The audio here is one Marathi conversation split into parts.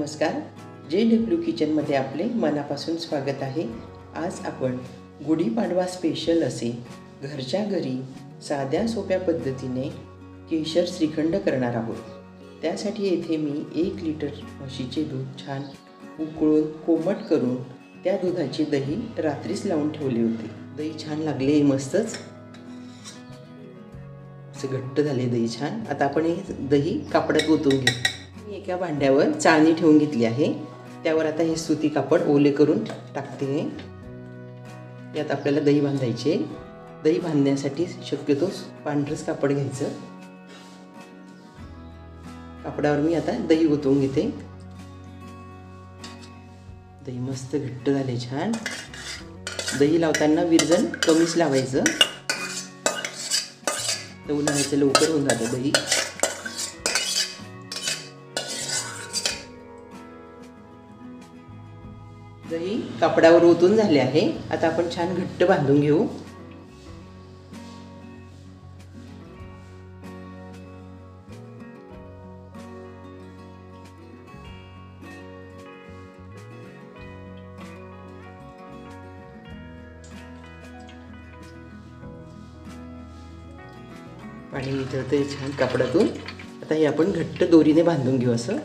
नमस्कार. जे डब्ल्यू किचनमध्ये आपले मनापासून स्वागत आहे. आज आपण गुढीपाडवा स्पेशल असे घरच्या घरी साध्या सोप्या पद्धतीने केशर श्रीखंड करणार आहोत. त्यासाठी येथे मी एक लिटर म्हशीचे दूध छान उकळून कोमट करून त्या दुधाची दही रात्रीच लावून ठेवले होते. दही छान लागले मस्तच. असं घट्ट झाले दही छान. आता आपण हे दही कापडात ओतून घेऊ. एका भांड्यावर चाळणी ठेवून घेतली आहे. त्यावर आता हे सुती कापड ओले करून टाकते यात आपल्याला दही बांधायचे. दही बांधण्यासाठी शक्यतो पांढरंच कापड घ्यायचं. कापडावर मी आता दही ओतवून घेते. दही मस्त घट्ट झाले छान. दही लावताना विरजन कमीच लावायचं. लवू लावायचं लवकर होऊन जातं दही. दही कापडावर ओतून झाले आहे. आता आपण छान घट्ट बांधून घेऊ. पाणी निथळते छान कापडातून आता हे आपण घट्ट दोरीने बांधून घेऊ असं.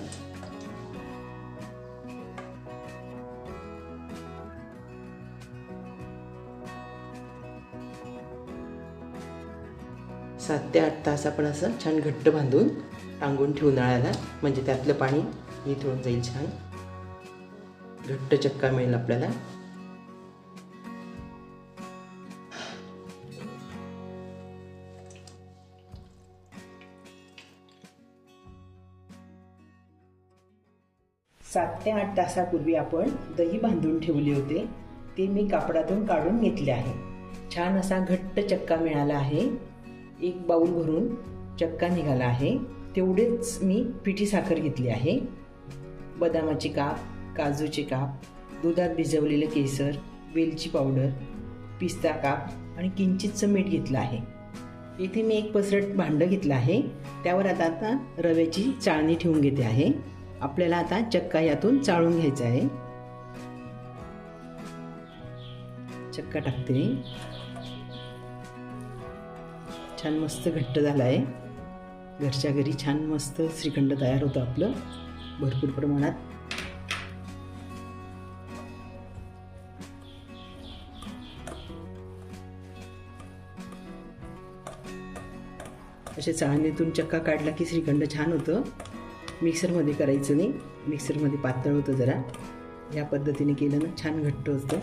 सात ते आठ तास आपण असं छान घट्ट बांधून टांगून ठेवू नळाला म्हणजे त्यातलं पाणी निथळून जाईल छान. घट्ट चक्का मिळेल आपल्याला. सात ते आठ तासापूर्वी आपण दही बांधून ठेवले होते. ते मी कापडातून काढून घेतले आहे. छान असा घट्ट चक्का मिळाला आहे. एक बाऊल भरून चक्का निघाला आहे. तेवढेच मी पिठी साखर घेतली आहे. बदामाची काप काजूचे काप दुधात भिजवलेलं केसर वेलची पावडर पिस्ता काप आणि किंचितचं मीठ घेतलं आहे. इथे मी एक पसरट भांडं घेतलं आहे. त्यावर आता आता रव्याची चाळणी ठेवून घेते आहे. आपल्याला आता चक्का यातून चाळून घ्यायचा आहे. चक्का टाकते. छान मस्त घट्ट झाला आहे घरच्या घरी छान मस्त श्रीखंड तयार होतं आपलं. भरपूर प्रमाणात. असे चाळणीतून चक्का काढला की श्रीखंड छान होतं. मिक्सरमध्ये करायचं नाही. मिक्सरमध्ये पातळ होतं जरा. या पद्धतीने केलं ना छान घट्ट असतं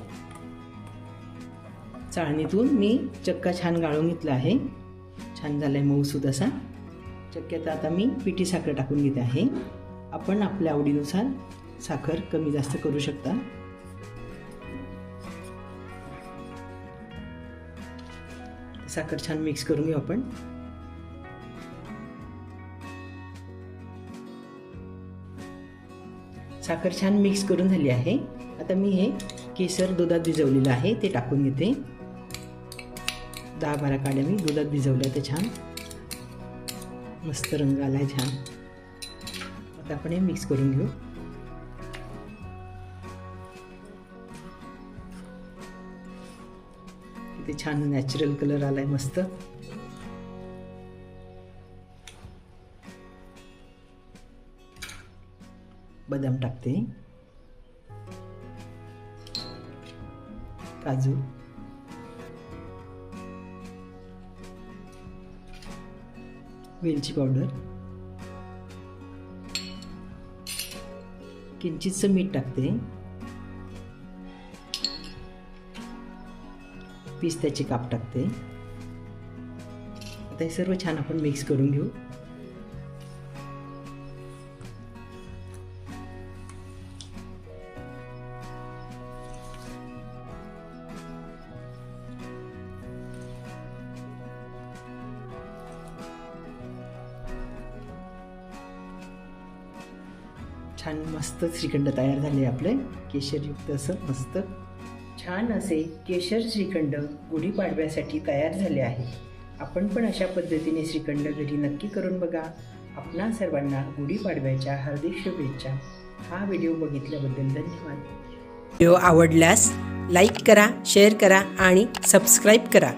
चाळणीतून मी चक्का छान गाळून घेतला आहे. छान झाला आहे मऊसूद असा. शक्यता आता मी पिठी साखर टाकून घेते आहे. आपण आपल्या आवडीनुसार साखर कमी जास्त करू शकता. साखर छान मिक्स करून घेऊ आपण. साखर छान मिक्स करून झाली आहे. आता मी हे केसर दुधात भिजवलेलं आहे ते टाकून घेते. दहा बारा काड्या मी दुधात भिजवल्या ते छान. मस्त रंग आला आहे छान. आता आपण हे मिक्स करून घेऊ. किती छान नॅचरल कलर आलाय मस्त. बदाम टाकते. काजू. वेलची पावडर किंचितचं मीठ टाकते. पिस्त्याचे काप टाकते. आता हे सर्व छान आपण मिक्स करून घेऊ. छान मस्त श्रीखंड तयार झाले आपले. केशरयुक्त असं मस्त. छान असे केशर श्रीखंड गुढीपाडव्यासाठी तयार झाले आहे. आपण पण अशा पद्धतीने श्रीखंड घरी नक्की करून बघा. आपणा सर्वांना गुढीपाडव्याच्या हार्दिक शुभेच्छा. हा व्हिडिओ बघितल्याबद्दल धन्यवाद. व्हिडिओ आवडल्यास लाईक करा शेअर करा आणि सबस्क्राईब करा.